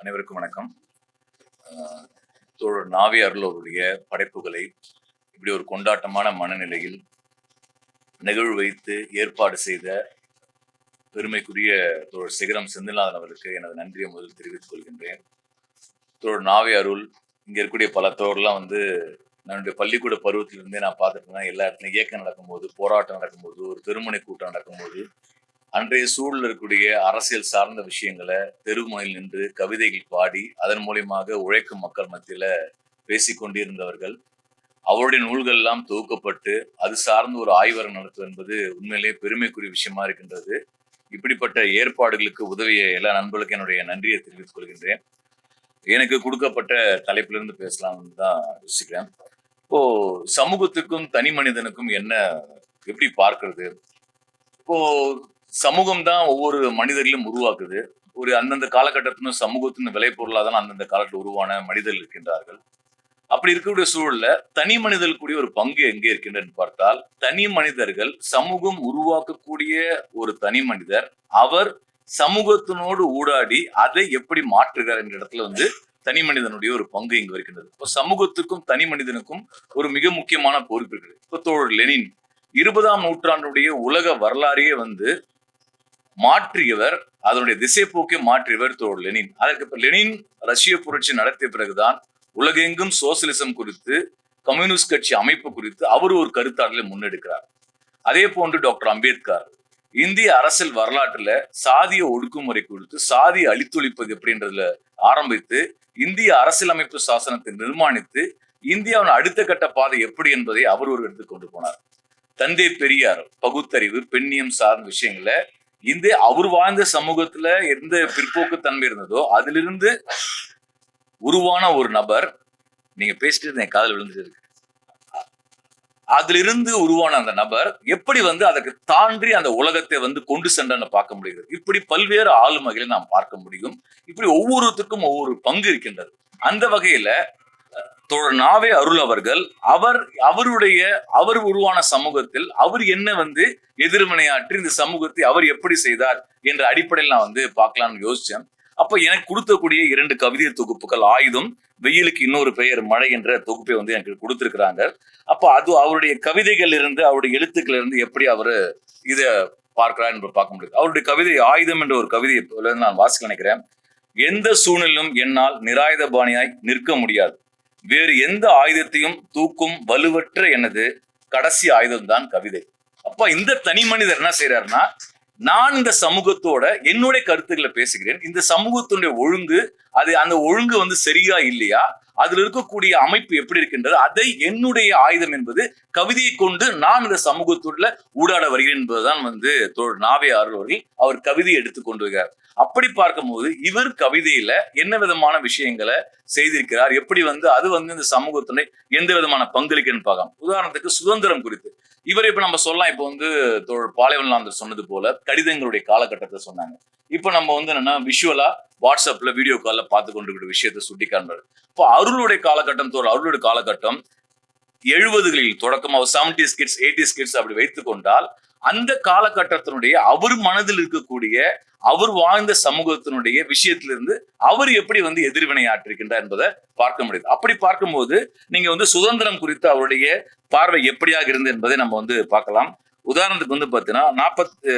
அனைவருக்கும் வணக்கம். ஆஹ் தோழர் நாவி அருள் படைப்புகளை இப்படி ஒரு கொண்டாட்டமான மனநிலையில் நிகழ்வு வைத்து ஏற்பாடு செய்த பெருமைக்குரிய தோழர் சிகரம் செந்தில்நாதன் அவருக்கு எனது நன்றியை முதல் தெரிவித்துக் கொள்கின்றேன். தோழர் நாவி அருள் இங்க இருக்கக்கூடிய பல தோழர்லாம் வந்து என்னுடைய பள்ளிக்கூட பருவத்திலிருந்தே நான் பார்த்துருக்கேன் எல்லா இடத்துலையும் இயக்கம் நடக்கும்போது போராட்டம் நடக்கும்போது ஒரு திருமண கூட்டம் நடக்கும்போது அன்றைய சூழல் இருக்கக்கூடிய அரசியல் சார்ந்த விஷயங்களை தெருமுனையில் நின்று கவிதைகள் பாடி அதன் மூலியமாக உழைக்கும் மக்கள் மத்தியில பேசிக்கொண்டிருந்தவர்கள் அவருடைய நூல்கள் எல்லாம் தொகுக்கப்பட்டு அது சார்ந்து ஒரு ஆய்வரம் நடத்துவது என்பது உண்மையிலேயே பெருமைக்குரிய விஷயமா இருக்கின்றது. இப்படிப்பட்ட ஏற்பாடுகளுக்கு உதவிய எல்லா நண்பர்களுக்கும் என்னுடைய நன்றியை தெரிவித்துக் கொள்கின்றேன். எனக்கு கொடுக்கப்பட்ட தலைப்பிலிருந்து பேசலாம்னு தான் யோசிக்கிறேன். இப்போ சமூகத்துக்கும் தனி மனிதனுக்கும் என்ன எப்படி பார்க்கிறது? இப்போ சமூகம் தான் ஒவ்வொரு மனிதர்களையும் உருவாக்குது. ஒரு அந்தந்த காலகட்டத்திலும் சமூகத்தின் விளைபொருளாக தான் அந்தந்த காலத்தில் உருவான மனிதர்கள் இருக்கின்றார்கள். அப்படி இருக்கக்கூடிய சூழல்ல தனி மனிதர்கள் கூடிய ஒரு பங்கு எங்கே இருக்கின்றன்னு பார்த்தால் தனி மனிதர்கள் சமூகம் உருவாக்கக்கூடிய ஒரு தனி மனிதர் அவர் சமூகத்தினோடு ஊடாடி அதை எப்படி மாற்றுகிறார் என்ற இடத்துல வந்து தனி மனிதனுடைய ஒரு பங்கு இங்கு இருக்கின்றது இப்போ சமூகத்துக்கும் தனி மனிதனுக்கும் ஒரு மிக முக்கியமான பொறுப்பு இருக்குது. இப்போ தோழர் லெனின் இருபதாம் நூற்றாண்டுடைய உலக வரலாறையே வந்து மாற்றியவர் அதனுடைய திசை போக்கை மாற்றியவர் தோழர் லெனின். அதற்கு லெனின் ரஷ்ய புரட்சி நடத்திய பிறகுதான் உலகெங்கும் சோசியலிசம் குறித்து கம்யூனிஸ்ட் கட்சி அமைப்பு குறித்து அவர் ஒரு கருத்தாடலை முன்னெடுக்கிறார். அதே போன்று டாக்டர் அம்பேத்கர் இந்திய அரசியல் வரலாற்றுல சாதிய ஒடுக்குமுறை குறித்து சாதியை அழித்தொழிப்பது எப்படின்றதுல ஆரம்பித்து இந்திய அரசியலமைப்பு சாசனத்தை நிர்மாணித்து இந்தியாவின் அடுத்த கட்ட பாதை எப்படி என்பதை அவர் ஒரு எடுத்து கொண்டு போனார். தந்தை பெரியார் பகுத்தறிவு பெண்ணியம் சார்ந்த விஷயங்களை இந்த அவர் வாழ்ந்த சமூகத்துல எந்த பிற்போக்கு தன்மை இருந்ததோ அதிலிருந்து உருவான ஒரு நபர் நீங்க பேசிட்டு இருந்த என் காதல் விழுந்துட்டு இருக்கு அதிலிருந்து உருவான அந்த நபர் எப்படி வந்து அதற்கு தாண்டி அந்த உலகத்தை வந்து கொண்டு சென்றன்னு பார்க்க முடியுது. இப்படி பல்வேறு ஆளுமைகளை நாம் பார்க்க முடியும். இப்படி ஒவ்வொருத்துக்கும் ஒவ்வொரு பங்கு இருக்கின்றது. அந்த வகையில நாவே அருள் அவர்கள் அவர் அவருடைய அவர் உருவான சமூகத்தில் அவர் என்ன வந்து எதிர்வினையாற்றி இந்த சமூகத்தை அவர் எப்படி செய்தார் என்ற அடிப்படையில் நான் வந்து பார்க்கலாம்னு யோசிச்சேன். அப்ப எனக்கு கொடுத்தக்கூடிய இரண்டு கவிதை தொகுப்புகள் ஆயுதம் வெயிலுக்கு இன்னொரு பெயர் மழை என்ற தொகுப்பை வந்து எனக்கு கொடுத்திருக்கிறாங்க. அப்ப அது அவருடைய கவிதைகள் இருந்து அவருடைய எழுத்துக்கள் இருந்து எப்படி அவர் இத பார்க்கிறார் என்று பார்க்க முடியுது. அவருடைய கவிதை ஆயுதம் என்ற ஒரு கவிதையை நான் வாசிக்க நினைக்கிறேன். எந்த சூழ்நிலும் என்னால் நிராயுதபாணியாய் நிற்க முடியாது. வேறு எந்த ஆயுதத்தையும் தூக்கும் வலுவற்ற எனது கடைசி ஆயுதம் தான் கவிதை. அப்ப இந்த தனி மனிதர் என்ன செய்யறாருன்னா நான் இந்த சமூகத்தோட என்னுடைய கருத்துக்களை பேசுகிறேன். இந்த சமூகத்தினுடைய ஒழுங்கு அது அந்த ஒழுங்கு வந்து சரியா இல்லையா? அதுல இருக்கக்கூடிய அமைப்பு எப்படி இருக்கின்றது? அதை என்னுடைய ஆயுதம் என்பது கவிதையை கொண்டு நான் இந்த சமூகத்துள்ள ஊடாட வருகிறேன் என்பதுதான் வந்து தோழர் நாவே அவர்கள் அவர் கவிதையை எடுத்து கொண்டு வருகிறார். அப்படி பார்க்கும்போது இவர் கவிதையில என்ன விதமான விஷயங்களை செய்திருக்கிறார்? எப்படி வந்து அது வந்து இந்த சமூகத்துல எந்த விதமான பங்களிக்குன்னு பார்க்கலாம். உதாரணத்துக்கு சுதந்திரம் குறித்து. இவர் இப்ப நம்ம சொல்லலாம். இப்போ வந்து தோழர் பாலைவன்லாந்தர் சொன்னது போல கடிதங்களுடைய காலகட்டத்தை சொன்னாங்க. இப்போ நம்ம வந்து என்னன்னா விஷுவலா வாட்ஸ்அப்ல வீடியோ காலில் பார்த்து கொண்டிருக்கிற விஷயத்தை சுட்டி காண்பார் இப்போ அருளுடைய காலகட்டம் தோழர் அருளுடைய காலகட்டம் எழுபதுகளில் தொடக்கம் அவர் செவன்டி ஸ்கிட்ஸ் எயிட்டி ஸ்கிட்ஸ் அப்படி வைத்துக் கொண்டால் அந்த காலகட்டத்தினுடைய அவர் மனதில் இருக்கக்கூடிய அவர் வாழ்ந்த சமூகத்தினுடைய விஷயத்திலிருந்து அவர் எப்படி வந்து எதிர்வினை ஆற்றிருக்கின்றார் என்பதை பார்க்க முடியுது. அப்படி பார்க்கும்போது நீங்க வந்து சுதந்திரம் குறித்து அவருடைய பார்வை எப்படியாக இருந்தது என்பதை நம்ம வந்து பார்க்கலாம். உதாரணத்துக்கு வந்து பார்த்தீங்கன்னா நாற்பத்தி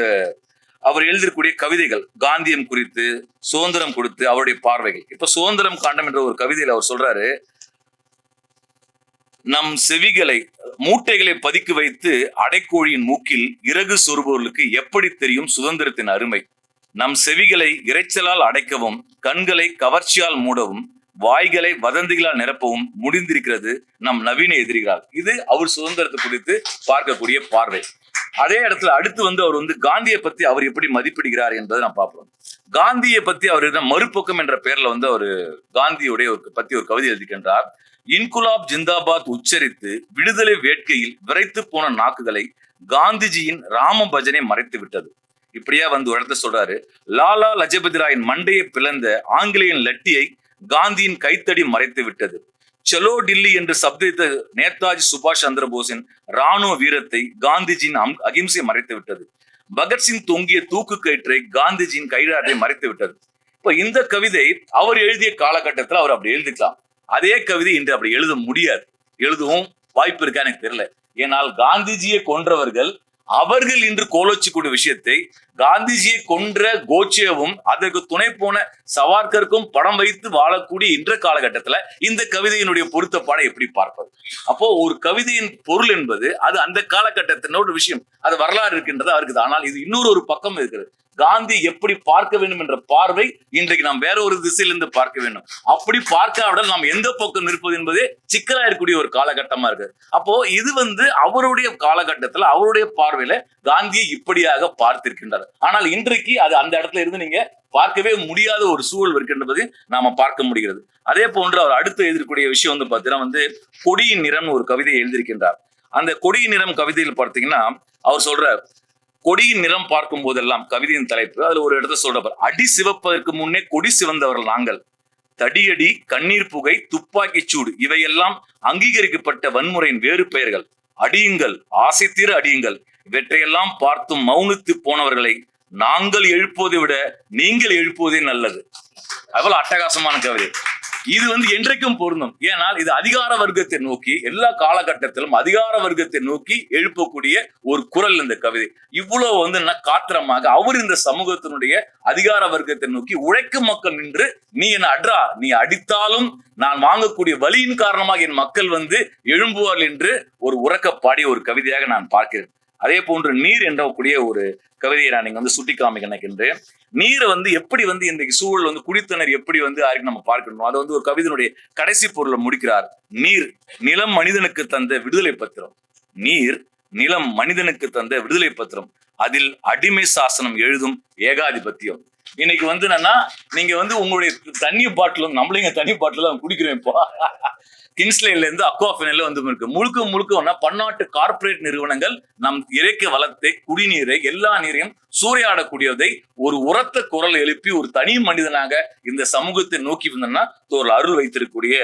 அவர் எழுதியிருக்கக்கூடிய கவிதைகள் காந்தியம் குறித்து சுதந்திரம் கொடுத்து அவருடைய பார்வைகள். இப்ப சுதந்திரம் காண்டம் என்ற ஒரு கவிதையில் அவர் சொல்றாரு நம் செவிகளை மூட்டைகளை பதுக்கி வைத்து அடைக்கோழியின் மூக்கில் இறகு சொருபவர்களுக்கு எப்படி தெரியும் சுதந்திரத்தின் அருமை? நம் செவிகளை இரைச்சலால் அடைக்கவும் கண்களை கவர்ச்சியால் மூடவும் வாய்களை வதந்திகளால் நிரப்பவும் முடிந்திருக்கிறது நம் நவீன எதிரிகளால். இது அவர் சுதந்திரத்தை குறித்து பார்க்கக்கூடிய பார்வை. அதே இடத்துல அடுத்து வந்து அவர் வந்து காந்தியை பத்தி அவர் எப்படி மதிப்பிடுகிறார் என்பதை நான் பார்ப்போம். காந்தியை பத்தி அவர் மறுபக்கம் என்ற பெயர்ல வந்து அவர் காந்தியுடைய ஒரு பத்தி ஒரு கவிதை எழுதிக்கின்றார். இன்குலாப் ஜிந்தாபாத் உச்சரித்து விடுதலை வேட்கையில் விரைத்து போன நாக்குகளை காந்திஜியின் ராம பஜனை மறைத்து விட்டது. இப்படியா வந்து ஒரு இடத்த சொல்றாரு லாலா லஜபதி ராயின் மண்டையை பிளந்த ஆங்கிலேயன் லட்டியை காந்தியின் கைத்தடி மறைத்து விட்டது. செலோ டில்லி என்று சப்தித்த நேதாஜி சுபாஷ் சந்திர போஸின் ராணுவ வீரத்தை காந்திஜியின் அகிம்சை மறைத்து விட்டது. பகத்சிங் தொங்கிய தூக்கு கயிற்றை காந்திஜியின் கைடாட்டை மறைத்து விட்டது. இப்ப இந்த கவிதை அவர் எழுதிய காலகட்டத்தில் அவர் அப்படி எழுதிக்கலாம். அதே கவிதை இன்று அப்படி எழுத முடியாது. எழுதவும் வாய்ப்பு இருக்கா எனக்கு தெரியல. ஏனால் காந்திஜியை கொன்றவர்கள் அவர்கள் இன்று கோலோச்சிக்கூடிய விஷயத்தை காந்திஜியை கொன்ற கோச்சேவும் அதற்கு துணை போன சவார்கருக்கும் படம் வைத்து வாழக்கூடிய இன்ற காலகட்டத்துல இந்த கவிதையினுடைய பொருத்தப்பாடை எப்படி பார்ப்பது? அப்போ ஒரு கவிதையின் பொருள் என்பது அது அந்த காலகட்டத்தினோட விஷயம் அது வரலாறு இருக்கின்றது அவருக்கு. ஆனால் இது இன்னொரு ஒரு பக்கம் இருக்கிறது. காந்தி எப்படி பார்க்க வேண்டும் என்ற பார்வை இன்றைக்கு நாம் வேற ஒரு திசையிலிருந்து பார்க்க வேண்டும். அப்படி பார்க்காவிட நாம் எந்த பக்கம் நிற்பது என்பதே சிக்கலா இருக்கக்கூடிய ஒரு காலகட்டமா இருக்கு. அப்போ இது வந்து அவருடைய காலகட்டத்துல அவருடைய பார்வையில காந்தியை இப்படியாக பார்த்திருக்கின்றார். ஆனால் இன்றைக்கு அது அந்த இடத்துல இருந்து நீங்க பார்க்கவே முடியாத ஒரு சூழல் இருக்கின்றது நாம பார்க்க முடிகிறது. அதே போன்று அவர் அடுத்து எழுதக்கூடிய விஷயம் வந்து பார்த்தீங்கன்னா வந்து கொடியின் நிறம் ஒரு கவிதையை எழுதியிருக்கின்றார். அந்த கொடியின் நிறம் கவிதையில் பார்த்தீங்கன்னா அவர் சொல்றார் கொடியின் நிறம் பார்க்கும் போதெல்லாம் கவிதையின் தலைப்பு. அதுல ஒரு இடத்த சொல்றவர் அடி சிவப்பதற்கு முன்னே கொடி சிவந்தவர்கள் நாங்கள். தடியடி கண்ணீர் புகை துப்பாக்கிச் சூடு இவையெல்லாம் அங்கீகரிக்கப்பட்ட வன்முறையின் வேறு பெயர்கள். அடியுங்கள் ஆசை தீர அடியுங்கள். இவற்றையெல்லாம் பார்த்தும் மௌனித்து போனவர்களை நாங்கள் எழுப்புவதை விட நீங்கள் எழுப்புவதே நல்லது. அவ்வளவு அட்டகாசமான கவிதை. இது வந்து என்றைக்கும் பொருந்தும். ஏனால் இது அதிகார வர்க்கத்தை நோக்கி எல்லா காலகட்டத்திலும் அதிகார வர்க்கத்தை நோக்கி எழுப்பக்கூடிய ஒரு குரல் இந்த கவிதை. இவ்வளவு வந்து காத்திரமாக அவர் இந்த சமூகத்தினுடைய அதிகார வர்க்கத்தை நோக்கி உழைக்கும் மக்கள் நின்று நீ என்ன அட்ரா நீ அடித்தாலும் நான் வாங்கக்கூடிய வலியின் காரணமாக என் மக்கள் வந்து எழும்புவார்கள் என்று ஒரு உறக்க பாடிய ஒரு கவிதையாக நான் பார்க்கிறேன். அதே போன்று நீர் என்றக்கூடிய ஒரு கவிதையை நான் இங்க வந்து சுட்டி காமிக்க நினைக்கின்றேன். நீரை வந்து எப்படி வந்து இன்றைக்கு சூழல் வந்து குடித்தனர் எப்படி வந்து யாருக்கு நம்ம பார்க்கணும்? அதை வந்து ஒரு கவிதையினுடைய கடைசி பொருளை முடிக்கிறார். நீர் நிலம் மனிதனுக்கு தந்த விடுதலை பத்திரம். நீர் நிலம் மனிதனுக்கு தந்த விடுதலை பத்திரம். அதில் அடிமை சாசனம் எழுதும் ஏகாதிபத்தியம். இன்னைக்கு வந்து என்னன்னா நீங்க வந்து உங்களுடைய தண்ணி பாட்டிலும் நம்மளைங்க தண்ணி பாட்டில் தான் குடிக்கிறோம் இப்போ. கிங்ஸ்லேன்ல இருந்து அக்வாஃபினில வந்து இருக்கு. முழுக்க முழுக்க ஒன்னா பன்னாட்டு கார்ப்பரேட் நிறுவனங்கள் நம் இறைக்க வளத்தை குடிநீரை எல்லா நீரையும் சூறையாடக்கூடியதை ஒரு உரத்த குரல் எழுப்பி ஒரு தனி மனிதனாக இந்த சமூகத்தை நோக்கி வந்தோம்னா ஒரு அருள் வைத்திருக்கக்கூடிய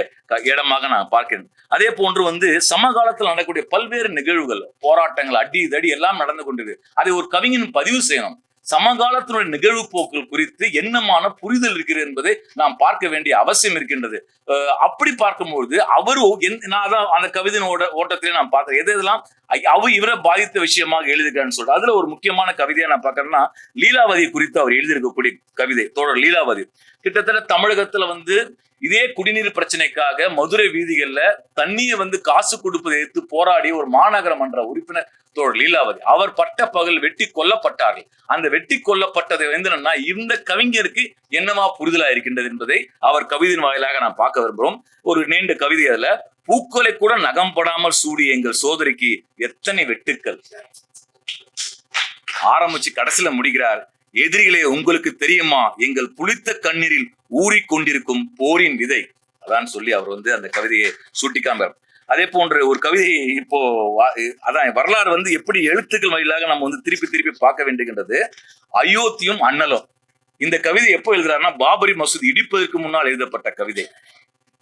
இடமாக நான் பார்க்கிறேன். அதே போன்று வந்து சமகாலத்தில் நடக்கக்கூடிய பல்வேறு நிகழ்வுகள் போராட்டங்கள் அடி தடி எல்லாம் நடந்து கொண்டது அதை ஒரு கவிஞன் பதிவு செய்யணும். சமகாலத்தினுடைய நிகழ்வு போக்குகள் குறித்து என்னமான புரிதல் இருக்கிறது என்பதை நாம் பார்க்க வேண்டிய அவசியம் இருக்கின்றது. அப்படி பார்க்கும்போது அவர் நான் அதான் அந்த கவிதையின் ஓட ஓட்டத்திலே நான் பார்த்தேன் எது எதெல்லாம் அவர் இவரை பாதித்த விஷயமாக எழுதியிருக்கான்னு சொல்றேன் அதுல ஒரு முக்கியமான கவிதையை நான் பார்க்கறேன்னா லீலாவதி குறித்து அவர் எழுதியிருக்கக்கூடிய கவிதை தோழர் லீலாவதி. கிட்டத்தட்ட தமிழகத்துல வந்து இதே குடிநீர் பிரச்சனைக்காக மதுரை வீதிகள்ல தண்ணியை வந்து காசு கொடுப்பதை எதிர்த்து போராடிய ஒரு மாநகர மன்ற உறுப்பினர் தோழர் லீலாவதி. அவர் பட்ட பகல் வெட்டி கொல்லப்பட்டார்கள். அந்த வெட்டி கொல்லப்பட்டதை வந்து என்னன்னா இந்த கவிஞருக்கு என்னவா புரிதலா இருக்கின்றது என்பதை அவர் கவிதையின் வாயிலாக நான் பார்க்க விரும்புகிறோம். ஒரு நீண்ட கவிதை அதுல பூக்களை கூட நகம் படாமல் சூடிய எங்கள் சோதரிக்கு எத்தனை வெட்டுக்கள்? ஆரம்பிச்சு கடைசியில முடிக்கிறார் எதிரிகளே உங்களுக்கு தெரியுமா? எங்கள் புளித்த கண்ணீரில் ஊறிக்கொண்டிருக்கும் போரின் விதை. அதான் சொல்லி அவர் வந்து அந்த கவிதையை சுட்டிக்காம அதே போன்ற ஒரு கவிதை இப்போ அதான் வரலாறு வந்து எப்படி எழுத்துக்கள் வழியாக நம்ம வந்து திருப்பி திருப்பி பார்க்க வேண்டுகின்றது. அயோத்தியும் அண்ணலும். இந்த கவிதை எப்போ எழுதுறாருன்னா பாபரி மசூதி இடிப்பதற்கு முன்னால் எழுதப்பட்ட கவிதை.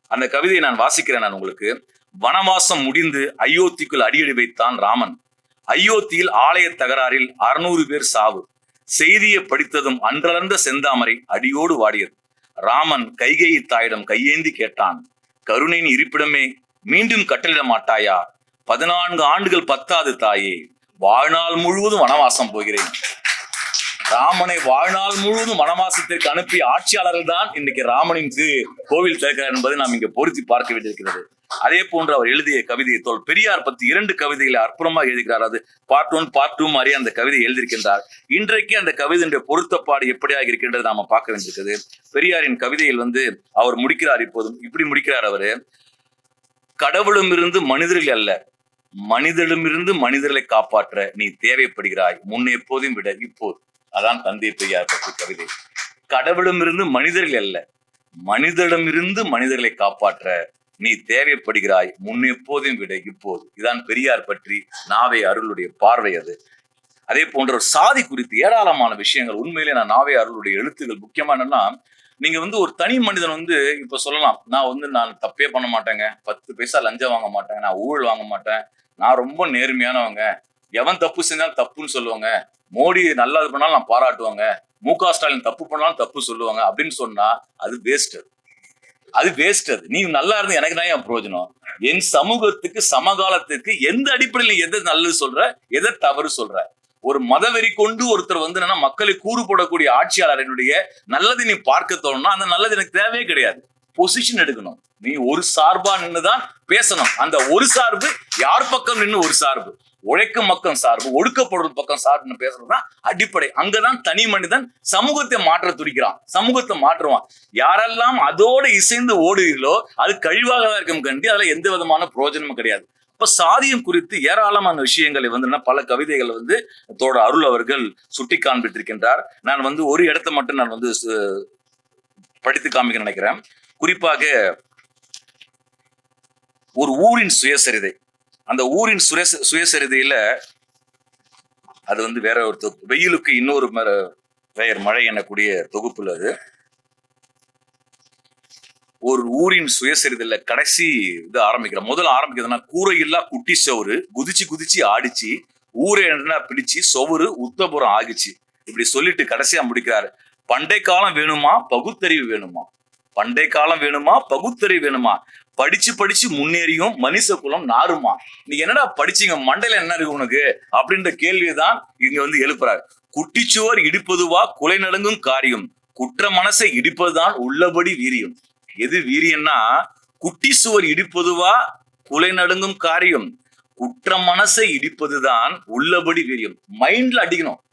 அந்த கவிதையை நான் வாசிக்கிறேன் நான் உங்களுக்கு. வனவாசம் முடிந்து அயோத்திக்குள் அடியெடு வைத்தான் ராமன். அயோத்தியில் ஆலய தகராறில் அறுநூறு பேர் சாவு. செய்தியை படித்ததும் அன்றளர்ந்த செந்தாமரை அடியோடு வாடியது. ராமன் கைகேயி தாயிடம் கையேந்தி கேட்டான் கருணையின் இருப்பிடமே மீண்டும் கட்டளிட மாட்டாயா? பதினான்கு ஆண்டுகள் பத்தாது தாயே வாழ்நாள் முழுவதும் வனவாசம் போகிறேன். ராமனை வாழ்நாள் முழுவதும் வனவாசத்திற்கு அனுப்பிய ஆட்சியாளர்கள் தான் இன்னைக்கு ராமனின் கோவில் திறக்கிறார் என்பதை நாம் இங்கு பொருத்தி பார்க்க வேண்டியிருக்கிறது. அதே போன்று அவர் எழுதிய கவிதையை தோல் பெரியார் பத்தி இரண்டு கவிதைகளை அற்புதமாக எழுதுகிறார் அது பார்ட் ஒன் பார்ட் டூ மாதிரி அந்த கவிதை எழுதியிருக்கின்றார். இன்றைக்கு அந்த கவிதையுடைய பொருத்தப்பாடு எப்படியாக இருக்கின்றது நாம பார்க்க வேண்டியிருக்குது. பெரியாரின் கவிதையில் வந்து அவர் முடிக்கிறார் இப்போதும். இப்படி முடிக்கிறார் அவரு. கடவுளுமிருந்து மனிதர்கள் அல்ல மனிதனிடமிருந்து மனிதர்களை காப்பாற்ற நீ தேவைப்படுகிறாய். முன் எப்போதும் விட இப்போது அதான் தந்தை பெரியார் பற்றி கவிதை. கடவுளிடமிருந்து மனிதர்கள் அல்ல மனிதனிடமிருந்து மனிதர்களை காப்பாற்ற நீ தேவைப்படுகிறாய் முன் எப்போதையும் விட இப்போது. இதான் பெரியார் பற்றி நாவே அருளுடைய பார்வை அது. அதே போன்ற ஒரு சாதி குறித்து ஏராளமான விஷயங்கள். உண்மையிலே நான் நாவே அருளுடைய எழுத்துகள் முக்கியமானன்னா நீங்க வந்து ஒரு தனி மனிதன் வந்து இப்ப சொல்லலாம் நான் வந்து நான் தப்பே பண்ண மாட்டேங்க. பத்து பைசா லஞ்சம் வாங்க மாட்டேங்க நான் ஊழல் வாங்க மாட்டேன். நான் ரொம்ப நேர்மையானவங்க. எவன் தப்பு செஞ்சாலும் தப்புன்னு சொல்லுவாங்க. மோடி நல்லது பண்ணாலும் நான் பாராட்டுவாங்க. மு க ஸ்டாலின் தப்பு பண்ணாலும் தப்பு சொல்லுவாங்க அப்படின்னு சொன்னா அது வேஸ்ட் அது. அது வேஸ்ட் அது. நீ நல்லா இருந்து எனக்கு தான் என் பிரயோஜனம். என் சமூகத்துக்கு சமகாலத்துக்கு எந்த அடிப்படையில் எதை நல்லது சொல்ற எதை தவறு சொல்ற? ஒரு மதவெறி கொண்டு ஒருத்தர் வந்து என்னன்னா மக்களை கூறு போடக்கூடிய ஆட்சியாளரினுடைய நல்லது நீ பார்க்க தோணும்னா அந்த நல்லது எனக்கு தேவையே கிடையாது. பொசிஷன் எடுக்கணும். நீ ஒரு சார்பா நின்னுதான் பேசணும். அந்த ஒரு சார்பு யார் பக்கம் நின்னு ஒரு சார்பு? உழைக்கும் மக்கள் சார்பு ஒடுக்கப்படுறது பக்கம் சார்புன்னு பேசுறதுதான் அடிப்படை. அங்கதான் தனி மனிதன் சமூகத்தை மாற்ற துடிக்கிறான். சமூகத்தை மாற்றுவான். யாரெல்லாம் அதோடு இசைந்து ஓடுகிறீர்களோ அது கழிவாக தான் இருக்கும் கண்டி அதுல எந்த விதமான பிரயோஜனமும் கிடையாது. இப்ப சாதியம் குறித்து ஏராளமான விஷயங்களை வந்து பல கவிதைகள் வந்து தோட அருள் அவர்கள் சுட்டி காண்பித்திருக்கின்றார். நான் வந்து ஒரு இடத்த மட்டும் நான் வந்து படித்து காமிக்க நினைக்கிறேன். குறிப்பாக ஒரு ஊரின் சுயசரிதை. அந்த ஊரின் சுயச சுயசரிதையில அது வந்து வேற ஒரு தொகுப்பு வெயிலுக்கு இன்னொரு பெயர் மழை எனக்கூடிய தொகுப்புல அது. ஒரு ஊரின் சுயசரிதையில கடைசி இது ஆரம்பிக்கிற முதல்ல ஆரம்பிக்கிறதுனா கூரையில்லா குட்டி சோறு குதிச்சு குதிச்சு ஆடிச்சு ஊரை என்ன பிடிச்சு சொவுரு உத்தபுரம் ஆகிச்சு. இப்படி சொல்லிட்டு கடைசியா முடிக்கிறாரு. பண்டை காலம் வேணுமா? பகுத்தறிவு வேணுமா? பண்டை காலம் வேணுமா? பகுத்தறிவு வேணுமா? படிச்சு படிச்சு முன்னேறியும் மனுஷ குலம் நாருமா? நீ என்னடா படிச்சீங்க? மண்டையில என்ன இருக்கு உனக்கு? அப்படின்ற கேள்விதான் இங்க வந்து எழுப்புறாரு. குட்டிச்சுவர் இடிப்பதுவா குலை நடுங்கும் காரியம். குற்ற மனசை இடிப்பதுதான் உள்ளபடி வீரியம். எது வீரியம்னா குட்டி சுவர் இடிப்பதுவா குலை நடுங்கும் காரியம். குற்ற மனசை இடிப்பதுதான் உள்ளபடி வீரியம். மைண்ட்ல அடிக்கணும்.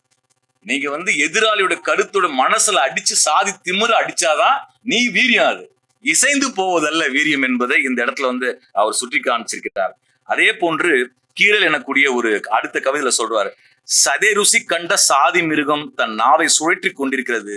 நீங்க வந்து எதிராளியோட கருத்தோட மனசுல அடிச்சு சாதி திமிர அடிச்சாதான் நீ வீரியம் அது. இசைந்து போவதல்ல வீரியம் என்பதை இந்த இடத்துல வந்து அவர் சுட்டி காமிச்சிருக்கிறார். அதே போன்று கீழல் எனக்கூடிய ஒரு அடுத்த கவிதையில சொல்றாரு சதை ருசி கண்ட சாதி மிருகம் தன் நாவை சுழற்றி கொண்டிருக்கிறது.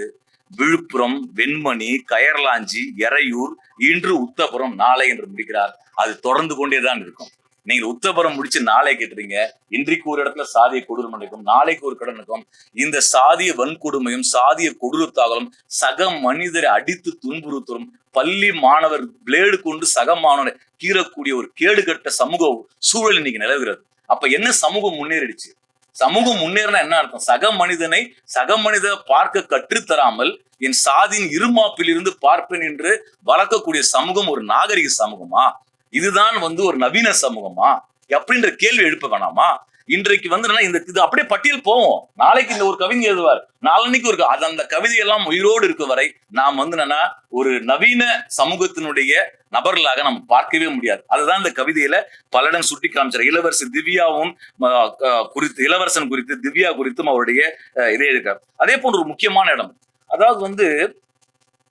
விழுப்புரம் வெண்மணி கயர்லாஞ்சி எறையூர் இன்று உத்தபுரம் நாளை என்று முடிக்கிறார். அது தொடர்ந்து கொண்டேதான் இருக்கும். நீங்க உத்தபுரம் முடிச்சு நாளை கேட்டுறீங்க. இன்றைக்கு ஒரு இடத்துல சாதிய கொடூரம் நடக்கும் நாளைக்கு ஒரு கடன் நடக்கும் இந்த சாதிய வன்கொடுமையும் சாதிய கொடூரத்தாகலும் சக மனிதரை அடித்து துன்புறுத்தலும் பள்ளி மாணவர் பிளேடு கொண்டு சக மாணவரை கீறக்கூடிய ஒரு கேடுகட்ட சமூக சூழல் இன்னைக்கு நிலவுகிறது. அப்ப என்ன சமூகம் முன்னேறிடுச்சு? சமூகம் முன்னேறினா என்ன அர்த்தம்? சக மனிதனை சக மனித பார்க்க கற்றுத்தராமல் என் சாதியின் இருமாப்பில் இருந்து பார்ப்பேன் என்று வளர்க்கக்கூடிய சமூகம் ஒரு நாகரிக சமூகமா? இதுதான் வந்து ஒரு நவீன சமூகமா? அப்படின்ற கேள்வி எழுப்ப வேணாமா? இன்றைக்கு வந்து இந்த இது அப்படியே பட்டியல் போவோம். நாளைக்கு இந்த ஒரு கவிஞர் எழுதுவார். நாளன்னைக்கு ஒரு அது அந்த கவிதையெல்லாம் உயிரோடு இருக்க வரை நாம் வந்து என்னன்னா ஒரு நவீன சமூகத்தினுடைய நபர்களாக நம்ம பார்க்கவே முடியாது. அதுதான் இந்த கவிதையில பலரிடம் சுட்டி காமிச்சார். இளவரசி திவ்யாவும் அஹ், குறித்து இளவரசன் குறித்து திவ்யா குறித்தும் அவருடைய அஹ், இதே இருக்கார். அதே போன்ற ஒரு முக்கியமான இடம். அதாவது வந்து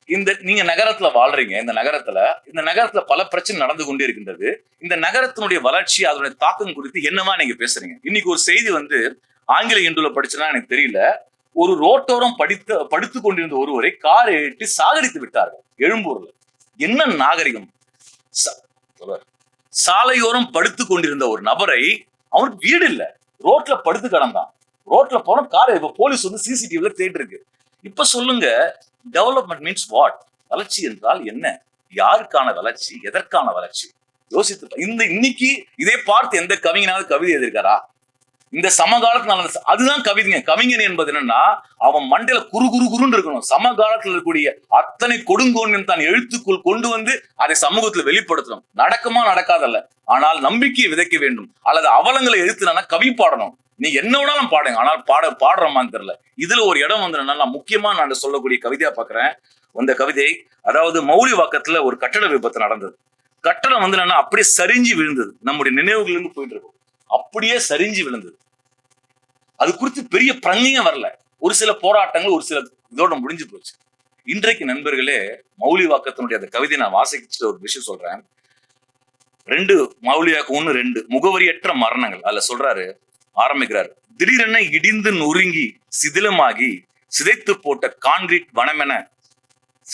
இந்த நீங்க நகரத்துல வாழ்றீங்க இந்த நகரத்துல இந்த நகரத்துல பல பிரச்சனை நடந்து கொண்டே இருக்கின்றது. இந்த நகரத்தினுடைய வளர்ச்சி அதனுடைய தாக்கம் குறித்து என்னவா நீங்க பேசுறீங்க? இன்னைக்கு ஒரு செய்தி வந்து ஆங்கில இந்துல படிச்சுனா எனக்கு தெரியல. ஒரு ரோட்டோரம் படித்த படுத்து கொண்டிருந்த ஒருவரை கார் ஏற்றி சாகரித்து விட்டார்கள் எழும்பூர்ல. என்ன நாகரிகம்? சாலையோரம் படுத்து கொண்டிருந்த ஒரு நபரை அவனுக்கு வீடு இல்ல. ரோட்ல படுத்து கிடந்தான். ரோட்ல போன கார் இப்ப போலீஸ் வந்து சிசிடிவில தேடி இருக்கு. இப்ப சொல்லுங்க டெவலப்மெண்ட் மீன்ஸ் வாட் வளர்ச்சி என்றால் என்ன? யாருக்கான வளர்ச்சி? எதற்கான வளர்ச்சி? யோசித்து இந்த இன்னைக்கு இதை பார்த்து எந்த கவிஞனாவது கவிதை எழுதியிருக்காரா? இந்த சமகாலத்துல நடந்த அதுதான் கவிதைங்க. கவிஞன் என்பது என்னன்னா அவன் மண்டையில குறு குறு குருன்னு இருக்கணும். சமகாலத்துல இருக்கக்கூடிய அத்தனை கொடுங்கோன்மையும் தான் எழுத்துக்குள் கொண்டு வந்து அதை சமூகத்துல வெளிப்படுத்தணும். நடக்குமா நடக்காதல்ல. ஆனால் நம்பிக்கையை விதைக்க வேண்டும். அல்லது அவலங்களை எழுத்துனா கவி பாடணும். நீ என்ன வேணாலும் பாடுங்க. ஆனால் பாட பாடுறோமான்னு தெரியல. இதுல ஒரு இடம் வந்து என்னன்னா முக்கியமா நான் சொல்லக்கூடிய கவிதையா பாக்குறேன். அந்த கவிதை அதாவது மௌலி வாக்கத்துல ஒரு கட்டட விபத்து நடந்தது. கட்டடம் வந்து என்னன்னா அப்படியே சரிஞ்சு விழுந்தது. நம்முடைய நினைவுகள் இருந்து போயிட்டு இருக்கும். அப்படியே சரிஞ்சு விழுந்தது. அது குறித்து பெரிய பிரங்கையும் வரல. ஒரு சில போராட்டங்கள் ஒரு சில இதோட முடிஞ்சு போச்சு. இன்றைக்கு நண்பர்களே மௌலி வாக்கத்தினுடைய அந்த கவிதை நான் வாசிச்சுட்டு ஒரு விஷயம் சொல்றேன். ரெண்டு மௌலியாக்கு ஒன்று ஒண்ணு ரெண்டு. முகவரியற்ற மரணங்கள். அதுல சொல்றாரு ஆரம்பிக்கிறார். திடீரென இடிந்து நொறுங்கி சிதிலமாகி சிதைத்து போட்ட கான்கிரீட் வனமென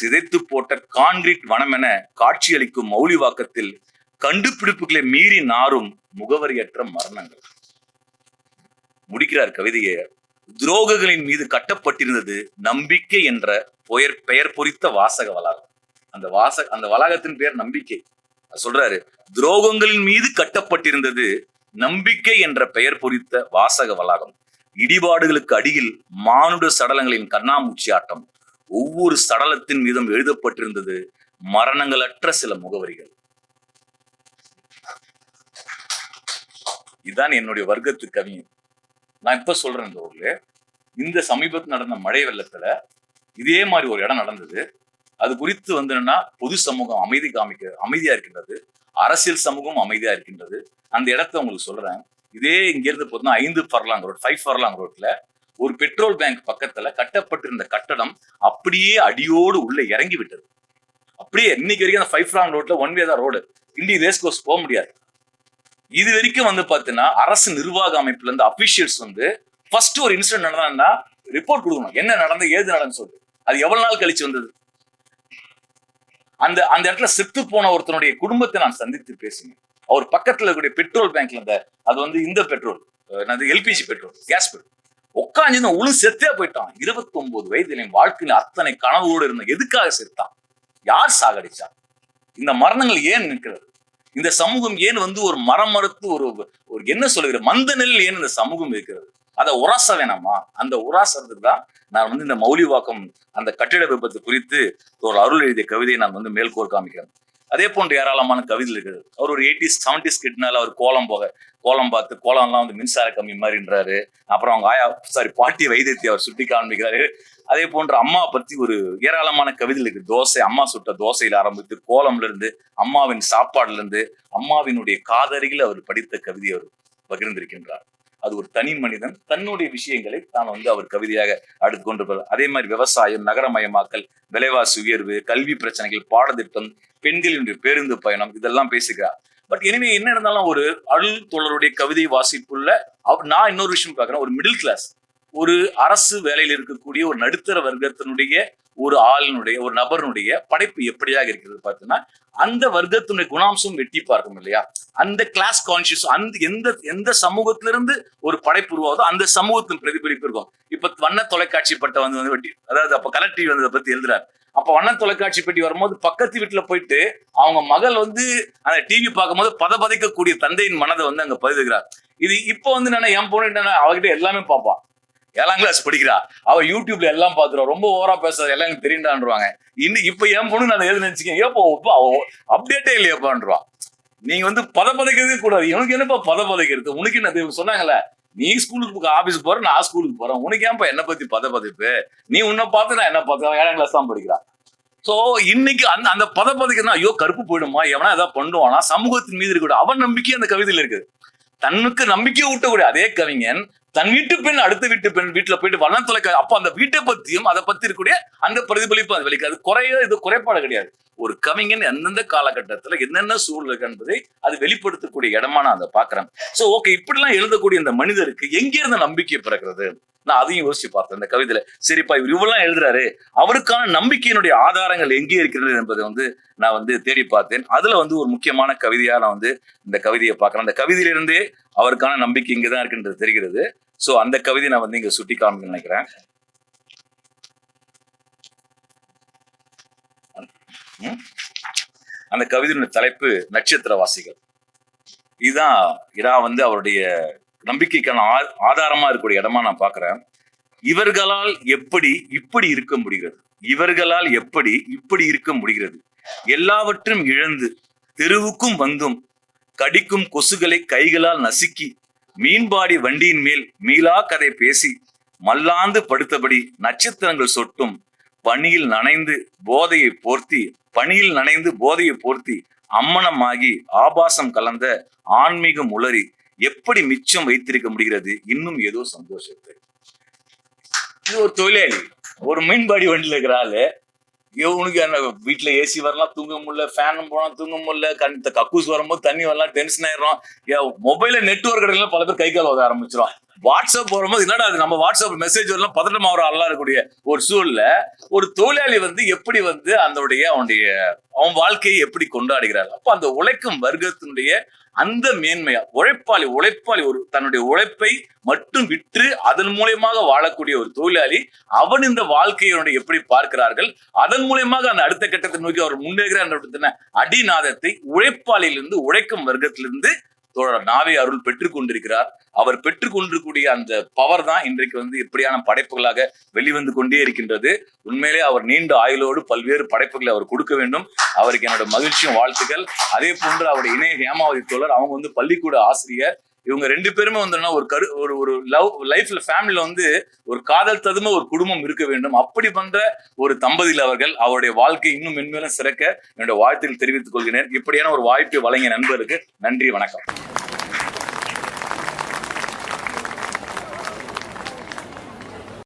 சிதைத்து போட்ட கான்கிரீட் வனமென காட்சியளிக்கும் மௌலிவாக்கத்தில் கண்டுபிடிப்புகளை மீறி நாரும் முகவரியற்ற மரணங்கள். முடிக்கிறார் கவிதையை. துரோகங்களின் மீது கட்டப்பட்டிருந்தது நம்பிக்கை என்ற பெயர் பெயர் பொறித்த வாசக வளாகம். அந்த வாசக அந்த வளாகத்தின் பெயர் நம்பிக்கை. சொல்றாரு துரோகங்களின் மீது கட்டப்பட்டிருந்தது நம்பிக்கை என்ற பெயர் பொறித்த வாசக வளாகம். இடிபாடுகளுக்கு அடியில் மானுட சடலங்களின் கண்ணாமூச்சி ஆட்டம். ஒவ்வொரு சடலத்தின் மீதும் எழுதப்பட்டிருந்தது மரணங்களற்ற சில முகவரிகள். இதுதான் என்னுடைய வர்க்கத்து கவிஞர் நான் இப்ப சொல்றேன் இந்த ஊர்ல. இந்த சமீபத்தில் நடந்த மழை வெள்ளத்துல இதே மாதிரி ஒரு இடம் நடந்தது. அது குறித்து வந்து என்னன்னா பொது சமூகம் அமைதி காமிக்க அமைதியா இருக்கின்றது. அரசியல் சமூகம் அமைதியா இருக்கின்றது. அந்த இடத்த உங்களுக்கு சொல்றேன். இதே இங்க இருந்து பார்த்தீங்கன்னா ஐந்து ஃபர்லாங் ரோட் ஃபைவ் பர்லாங் ரோட்ல ஒரு பெட்ரோல் பேங்க் பக்கத்துல கட்டப்பட்டிருந்த கட்டடம் அப்படியே அடியோடு உள்ள இறங்கி விட்டது அப்படியே இன்னைக்கு வரைக்கும் அந்த ஃபைவ் ஃபர்லாங் ரோட்ல ஒன் வே தான் ரோடு இண்டி ரேஸ் கோர்ஸ் போக முடியாது. இது வரைக்கும் வந்து பாத்தீங்கன்னா அரசு நிர்வாக அமைப்புல இருந்து அபிஷியல்ஸ் வந்து ஃபர்ஸ்ட் ஒரு இன்சிடென்ட் நடந்தா ரிப்போர்ட் கொடுக்கணும். என்ன நடந்து ஏது நடந்து சொல்லு அது எவ்வளவு நாள் கழிச்சு வந்தது? அந்த அந்த இடத்துல செத்து போன ஒருத்தனுடைய குடும்பத்தை நான் சந்தித்து பேசினேன். அவர் பக்கத்துல இருக்கக்கூடிய பெட்ரோல் பேங்க்ல இருந்த அது வந்து இந்த petrol LPG petrol gas petrol உட்காந்து உழு செத்தே போயிட்டான். இருபத்தி ஒன்பது வயதுல என் வாழ்க்கையில அத்தனை கனவோடு இருந்த எதுக்காக செத்தான்? யார் சாகடிச்சா? இந்த மரணங்கள் ஏன் நிற்கிறது? இந்த சமூகம் ஏன் வந்து ஒரு மரம் மறுத்து ஒரு ஒரு என்ன சொல்லுகிற மந்த நெல் ஏன் இந்த சமூகம் இருக்கிறது? அதை உராச வேணாமா? அந்த உராசத்துக்கு தான் நான் வந்து இந்த மௌலிவாக்கம் அந்த கட்டிட விபத்து குறித்து ஒரு அருள் எழுதிய கவிதையை நான் வந்து மேல்கோர் காமிக்கிறேன். அதே போன்ற ஏராளமான கவிதை இருக்குது அவர் ஒரு எயிட்டிஸ் செவன்டிஸ் கிட்னால அவர் கோலம் போக கோலம் பார்த்து கோலம்லாம் வந்து மின்சார கம்மி மாதிரின்றாரு. அப்புறம் அவங்க ஆயா சாரி பாட்டி வைத்தியத்தை அவர் சுட்டி காண்பிக்கிறாரு அதே போன்ற அம்மா பத்தி ஒரு ஏராளமான கவிதைகள் இருக்கு. தோசை அம்மா சுட்ட தோசையில ஆரம்பித்து கோலம்ல இருந்து அம்மாவின் சாப்பாடுல இருந்து அம்மாவினுடைய காதருகில் அவர் படித்த கவிதை அவர் பகிர்ந்திருக்கின்றார். அது ஒரு தனி மனிதன் தன்னுடைய விஷயங்களை தான் வந்து அவர் கவிதையாக அடுத்து கொண்டு அதே மாதிரி விவசாயம் நகரமயமாக்கல் விலைவாசி உயர்வு கல்வி பிரச்சனைகள் பாடத்திட்டம் பெண்களினுடைய பேருந்து பயணம் இதெல்லாம் பேசுகிறார். பட் எனவே என்ன இருந்தாலும் ஒரு அருள் தோழருடைய கவிதை வாசிப்புள்ள அவர் நான் இன்னொரு விஷயம் பார்க்குறேன். ஒரு மிடில் கிளாஸ் ஒரு அரசு வேலையில் இருக்கக்கூடிய ஒரு நடுத்தர வர்க்கத்தினுடைய ஒரு ஆளினுடைய ஒரு நபருடைய படைப்பு எப்படியாக இருக்கிறது பார்த்தீங்கன்னா அந்த வர்க்கத்தினுடைய குணாம்சம் வெட்டி பார்க்கும் இல்லையா? அந்த கிளாஸ் கான்சியஸ் அந்த எந்த எந்த சமூகத்திலிருந்து ஒரு படைப்பு உருவாகுதோ அந்த சமூகத்தின் பிரதிபலிப்பு இருக்கும். இப்ப வண்ண தொலைக்காட்சி பட்ட வந்து வந்து வெட்டி அதாவது அப்ப கலர் டிவி வந்ததை பத்தி எழுதுறாரு. அப்ப வண்ண தொலைக்காட்சி பெட்டி வரும்போது பக்கத்து வீட்டுல போயிட்டு அவங்க மகள் வந்து அந்த டிவி பார்க்கும்போது பதபதைக்கக்கூடிய தந்தையின் மனதை வந்து அங்க பதிவுகிறார் இது இப்போ வந்து என்ன என் பொண்ணு என்ன அவகிட்ட எல்லாமே பார்ப்பான் ஏழாம் கிளாஸ் படிக்கிறா. அவ யூடியூப்ல எல்லாம் பாத்துருவா ரொம்ப ஓவரா பேசுறது எல்லாம் எனக்கு தெரியுண்டான்றாங்க இன்னும் இப்ப என் பொண்ணு நான் எது நினைச்சுக்கேன் ஏப்போ அப்டேட்டே இல்லையாப்பான்றா நீங்க வந்து பத பதைக்கிறதே கூடாது. எனக்கு என்னப்பா பத பதைக்கிறது? உனக்கு என்ன சொன்னாங்கல்ல நீ ஸ்கூலுக்கு ஆபீஸ் போற நான் ஸ்கூலுக்கு போறேன். உனக்கு ஏன்ப்பா என்ன பத்தி பத பதிப்பு? நீ உன்னை பார்த்து நான் என்ன பார்த்து ஏழாம் கிளாஸ் தான் படிக்கிறா. சோ இன்னைக்கு அந்த அந்த பத பதைக்கிறதுனா ஐயோ கருப்பு போயிடுமா? எவனா ஏதாவது பண்ணுவானா? சமூகத்தின் மீது இருக்கக்கூடாது. அவன் நம்பிக்கை அந்த கவிதையில் இருக்குது. தன்னுக்கு நம்பிக்கை ஊட்டக்கூடிய அதே கவிஞன் தன் வீட்டு பெண் அடுத்த வீட்டு பெண் வீட்டுல போயிட்டு வளம் தொலைக்க அப்ப அந்த வீட்டை பத்தியும் அதை பத்தி இருக்கக்கூடிய அந்த பிரதிபலிப்பு அது வெளிக்காது குறைய இது குறைபாடு கிடையாது. ஒரு கவிஞன் எந்தெந்த காலகட்டத்துல என்னென்ன சூழல் இருக்கு என்பதை அது வெளிப்படுத்தக்கூடிய இடமா நான் அதை பாக்குறேன் சோ ஓகே இப்படிலாம் எழுதக்கூடிய இந்த மனிதருக்கு எங்கே இருந்த நம்பிக்கை பிறக்கிறது? நான் அதையும் யோசிச்சு பார்த்தேன். இந்த கவிதையில சரிப்பா இவர் இவ்வளவு எழுதுறாரு. அவருக்கான நம்பிக்கையினுடைய ஆதாரங்கள் எங்கே இருக்கிறது என்பதை வந்து நான் வந்து தேடி பார்த்தேன். அதுல வந்து ஒரு முக்கியமான கவிதையா நான் வந்து இந்த கவிதையை பார்க்கறேன். அந்த கவிதையிலிருந்தே அவருக்கான நம்பிக்கை இங்கதான் இருக்குன்றது தெரிகிறது. சோ அந்த கவிதை நான் வந்து இங்க சுட்டி காணும்னு நினைக்கிறேன். அந்த கவிதையினுடைய தலைப்பு நட்சத்திரவாசிகள். இதுதான் இடா வந்து அவருடைய நம்பிக்கைக்கான ஆ- ஆதாரமா இருக்கக்கூடிய இடமா நான் பாக்குறேன். இவர்களால் எப்படி இப்படி இருக்க முடிகிறது? இவர்களால் எப்படி இப்படி இருக்க முடிகிறது? எல்லாவற்றும் இழந்து தெருவுக்கும் வந்தும் கடிக்கும் கொசுகளை கைகளால் நசுக்கி மீன்பாடி வண்டியின் மேல் மீளா கதை பேசி மல்லாந்து படுத்தபடி நட்சத்திரங்கள் சொட்டும் பணியில் நனைந்து போதையை போர்த்தி பணியில் நனைந்து போதையை போர்த்தி அம்மனமாகி ஆபாசம் கலந்த ஆன்மீகம் உளறி எப்படி மிச்சம் வைத்திருக்க முடிகிறது? இன்னும் ஏதோ சந்தோஷத்தை. இது ஒரு தொழிலாளி. ஒரு மீன்பாடி வண்டியில இருக்கிற ஆளு இவனுக்கு என்ன வீட்டுல ஏசி வரலாம் தூங்க முடியல ஃபேனும் போனா தூங்க முடியல கண் கக்கூஸ் வரும்போது தண்ணி வரலாம் டென்ஷன் ஆயிரும் மொபைல நெட்ஒர்க் கிடைக்கல பல பேர் கை கால் வர ஆரம்பிச்சிடும் வாட்ஸ்அப் வரும்போது என்னடா அது நம்ம வாட்ஸ்அப் மெசேஜ் வரலாம் பதட்டம் ஆகிற ஆளாக இருக்கக்கூடிய ஒரு சூழல்ல ஒரு தொழிலாளி வந்து எப்படி வந்து அதனுடைய அவனுடைய அவன் வாழ்க்கையை எப்படி கொண்டாடுகிறார்? அப்போ அந்த உழைக்கும் வர்க்கத்தினுடைய அந்த மேன்மையா உழைப்பாளி உழைப்பாளி ஒரு தன்னுடைய உழைப்பை மட்டும் விற்று அதன் மூலியமாக வாழக்கூடிய ஒரு தொழிலாளி அவன் இந்த வாழ்க்கையினுடைய எப்படி பார்க்கிறார்கள் அதன் மூலியமாக அந்த அடுத்த கட்டத்தை நோக்கி அவர் முன்னேறுகிறார் என்ற அடிநாதத்தை உழைப்பாளியிலிருந்து உழைக்கும் வர்க்கத்திலிருந்து நாவே அருள் பெற்றுக் கொண்டிருக்கிறார். அவர் பெற்றுக் கொண்டிருக்கூடிய அந்த பவர் தான் இன்றைக்கு வந்து இப்படியான படைப்புகளாக வெளிவந்து கொண்டே இருக்கின்றது. உண்மையிலே அவர் நீண்ட ஆயுளோடு பல்வேறு படைப்புகளை அவர் கொடுக்க வேண்டும். அவருக்கு என்னோட மகிழ்ச்சியும் வாழ்த்துக்கள். அதே போன்று அவருடைய இணைய ஹேமாவதி தோழர் அவங்க வந்து பள்ளிக்கூட ஆசிரியர். இவங்க ரெண்டு பேருமே வந்து ஒரு கரு ஒரு ஒரு லவ் லைஃப்ல ஃபேமிலியில வந்து ஒரு காதல் ததும ஒரு குடும்பம் இருக்க வேண்டும். அப்படி பண்ற ஒரு தம்பதியில் அவர்கள் அவருடைய வாழ்க்கை இன்னும் மென்மேலும் சிறக்க என்னுடைய வாழ்த்தில் தெரிவித்துக் கொள்கிறேன். இப்படியான ஒரு வாய்ப்பை வழங்கிய நண்பருக்கு நன்றி வணக்கம்.